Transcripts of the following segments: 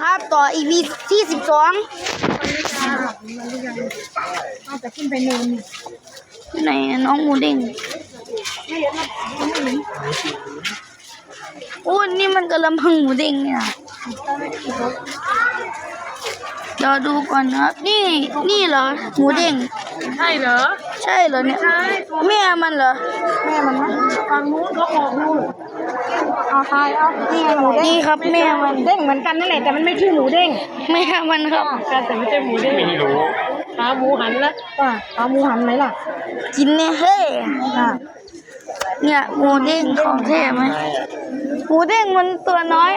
ครับต่อ EP ที่สิบสองเอาแต่ขึ้นไปเนินในน้องหมูเด้งโอ้นี่มันกระลำพังหมูเด้งเนี่ยเดี๋ยวดูก่อนนะครับนี่นี่เหรอหมูเด้งใช่เหรอ ใช่เหรอเนี่ยแม่มันเหรอแม่มันนะฝั่งนู้นเขาออกนู่นเอาทายเอานี่ไงหมูเด้ง นี่ครับแม่มันเด้งเหมือนกันนั่นแหละแต่มันไม่ชื่อหมูเด้งแม่มันครับแต่แต่ไม่ใช่หมูเด้งไม่รู้ขาหมูหันละป่ะขาหมูหันไหมล่ะ กินเนี่ยเฮ้ยอะเนี่ยหมูเด้งของแท้ไหมหมูเด้งมันตัวน้อย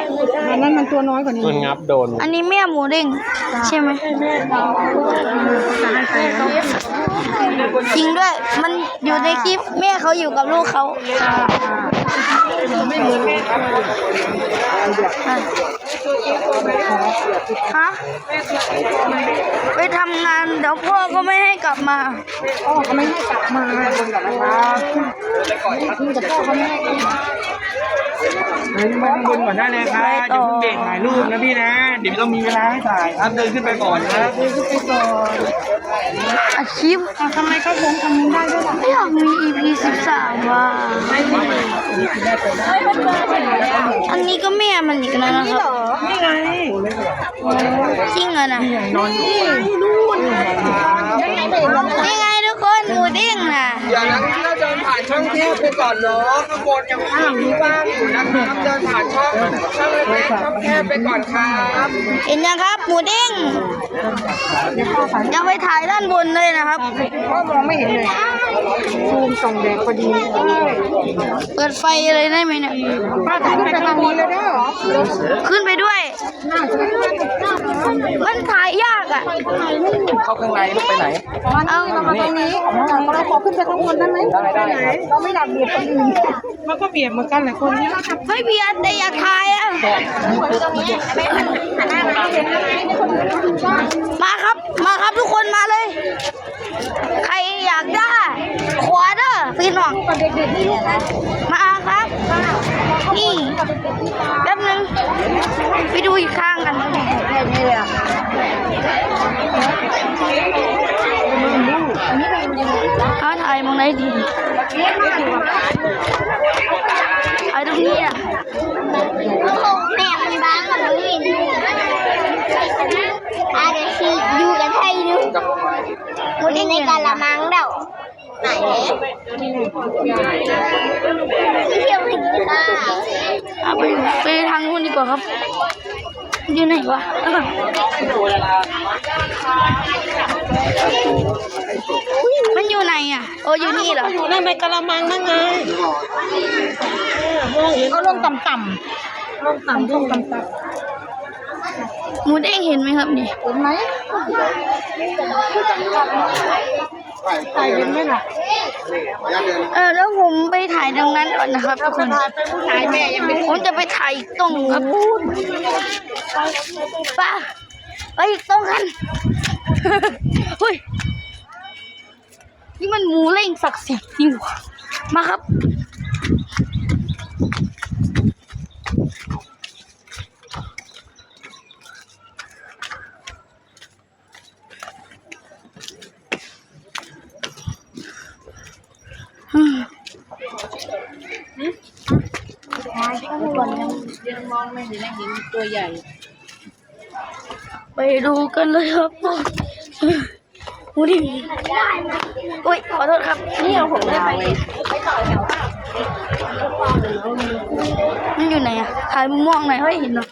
อันนั้นมันตัวน้อยกว่านี้มันงับโดน อันนี้แม่หมูเด้งใช่ไหมแม่เขาจะให้ใครเขาจริงด้วย มันอยู่ในคลิปแม่เขาอยู่กับลูกเขา ไม่เหมือนแม่เขาฮะไปทำงานเดี๋ยวพ่อก็ไม่ให้กลับมาพ่อเขาไม่ให้กลับมาคนกับนะครับคุณกับพ่อเขาไม่ให้กลับมาเดินมาข้างบนก่อนได้เลยครับอย่าเพิ่งเบรกถ่ายรูปนะพี่นะ เดี๋ยวต้องมีเวลาให้ถ่ายครับเดินขึ้นไปก่อนครับไปก่อน อาชีพอะทำไมเขาผมทำได้ด้วยล่ะไม่อยากมี EP สิบสามว่ะอันนี้ก็แม่มันอีกแล้วนะครับนี่ไงจริงเหรอนะนอนอยู่นี่นู่นนี่ไง เด็กมันนี่ไงทุกคนหมูเด้งน่ะอย่าลังเราเดินผ่านช่องแคบไปก่อนเนาะข้างบนยังว่างมีว่างอยู่นะครับเดินผ่านช่องช่องเล็กๆช่องแคบไปก่อนครับเห็นยังครับหมูเด้งยังไปถ่ายด้านบนเลยนะครับพ่อมองไม่เห็นเลย ซูมส่องแดดพอดีเปิดไฟอะไรได้ไหมเนี่ยป้าถ่ายขึ้นไปทางนี้เลยได้เหรอ ขึ้นไปด้วยน่าจะมันถ่ายยากอะ เข้าข้างในลูกไปไหน เอาเรามาตรงนี้เราขอขึ้นไปข้างบนได้ไหมได้ไหนเราไม่ดับเบียดคนอื่นมันก็เบียดเหมือนกันแหละคนนี้ไม่เบียดแต่อยากถ่ายอะมาครับ มาครับทุกคนมาเลย ใครอยากได้ ขวาเด้อพี่น้องเด็กๆนี่ลูกนะมาครับ นี่แป๊บนึงไปดูอีกข้างกันแค่นี้เลยอะเขาถ่ายมองไหนดีถ่ายตรงนี้อะแม่มันบ้างกับน้องลินอาจจะชีอยู่กันไทยนึงมุดในกะละมังเดา ไหนที่เที่ยวถึงค่ะเอาไปไปทางนู้นดีกว่าครับ อยู่ไหนวะเออมันอยู่ไหนอะ โอ้อยู่นี่เหรอ อยู่นั่นในกะละมังนั่นไงมองเห็นเอาลงต่ำๆลงต่ำลงต่ำหมูเด้งเห็นไหมครับนี่ๆเห็นไหม ถ่ายเห็นไหมล่ะเออแล้วผมไปถ่ายตรงนั้นก่อนนะครับทุกคนถ่ายไปผู้ชายแม่ยังไม่ผมจะไปถ่ายอีกตรงครับป้าไปอีกตรงกันเฮ้ยนี่มันหมูเล่งศักดิ์สิทธิ์นี่หว่ามาครับ ไปดูกันเลยครับหมูดิอุ้ยขอโทษครับ นี่เอาผมได้ไปมันอยู่ไหนอะถ่ายมุมมองไหนให้เห็นหน่อย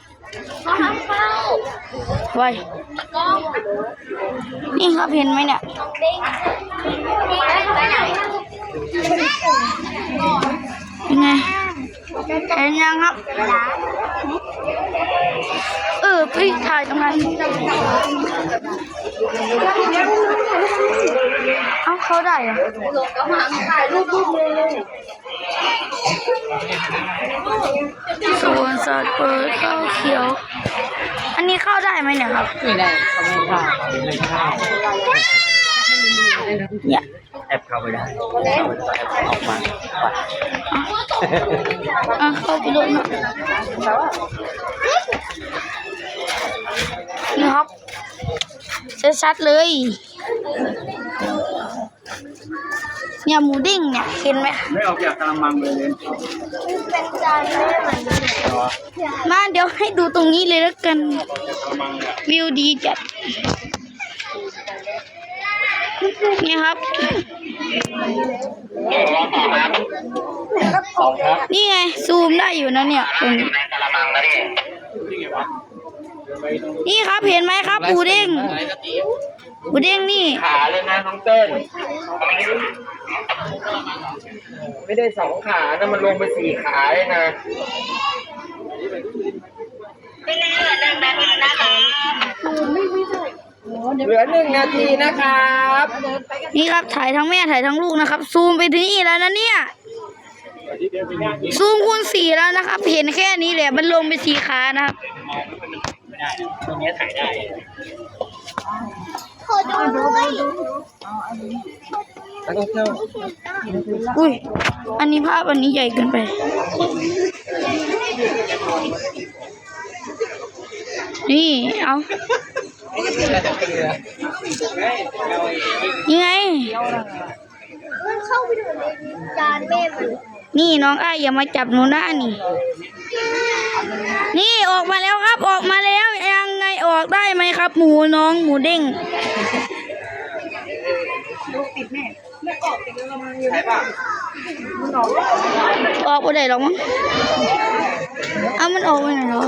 ไวนี่ครับเห็นไหมเนี่ย เห็นยังครับ เออพี่ถ่ายตรงนั้นเอ้าเขาได้เหรอะสวนสัตว์เปิดข้าวเขียว อันนี้เข้าได้ไหมเนี่ยครับ ไม่ได้เขาไม่ถ่าย เนี่ยแอปเข้าไปได้เข้าไปได้แอปออกมาอะเข้าไปเลยเนาะครับชัดๆเลย เนี่ยหมูเดิ้งเนี่ยเห็นไหมไม่ออกจากกระมังเลยเป็นจานแม่เหมือนมาเดี๋ยวให้ดูตรงนี้เลยแล้วกัน วิวดีจัด นี่ครับ นี่ไง ซูมได้อยู่นะเนี่ยตรงนี้นี่ครับเห็นไหมครับปูเด้งปูเด้งนี่ขาเลยนะน้องเติ้ลไม่ได้สองขานะมันลงไปสี่ขาเลยนะ เหลือหนึ่งนาทีนะครับนี่ครับถ่ายทั้งแม่ถ่ายทั้งลูกนะครับ ซูมไปที่นี่แล้วนะเนี่ยซูมคูณสี่แล้วนะครับ เห็นแค่นี้แหละมันลงไปสี่ขานะครับขอดูด้วยอุ้ย อันนี้ภาพอันนี้ใหญ่เกินไป นี่ เอา ยังไง มันเข้าไปอยู่ในจานแม่มันนี่น้องอ้ายอย่ามาจับหนูนะนี่ นี่ออกมาแล้วครับออกมาแล้วยังไงออกได้ไหมครับ หมูน้องหมูเด้งใช่ป่ะออกไปได้หรอกมั้งเอามันออกไปไหนหรอมั